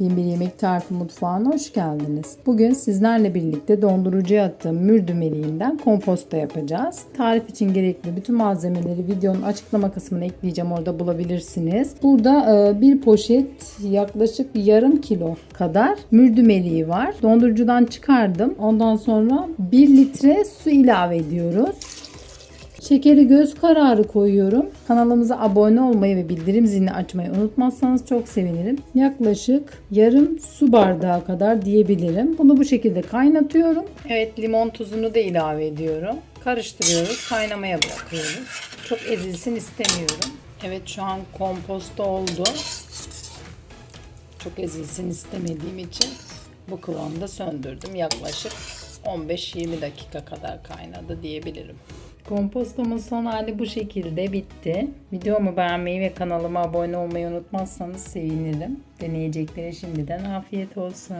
Bir Yemek Tarifi Mutfağı'na hoş geldiniz. Bugün sizlerle birlikte dondurucuya attığım mürdü meleğinden komposta yapacağız. Tarif için gerekli bütün malzemeleri videonun açıklama kısmına ekleyeceğim. Orada bulabilirsiniz. Burada e, bir poşet yaklaşık yarım kilo kadar mürdü meleği var. Dondurucudan çıkardım. Ondan sonra 1 litre su ilave ediyoruz. Şekeri göz kararı koyuyorum. Kanalımıza abone olmayı ve bildirim zilini açmayı unutmazsanız çok sevinirim. Yaklaşık yarım su bardağı kadar diyebilirim. Bunu bu şekilde kaynatıyorum. Evet limon tuzunu da ilave ediyorum. Karıştırıyoruz. Kaynamaya bırakıyoruz. Çok ezilsin istemiyorum. Evet şu an komposto oldu. Çok ezilsin istemediğim için bu kıvamda söndürdüm. Yaklaşık 15-20 dakika kadar kaynadı diyebilirim. Kompostomun son hali bu şekilde bitti. Videomu beğenmeyi ve kanalıma abone olmayı unutmazsanız sevinirim. Deneyeceklere şimdiden afiyet olsun.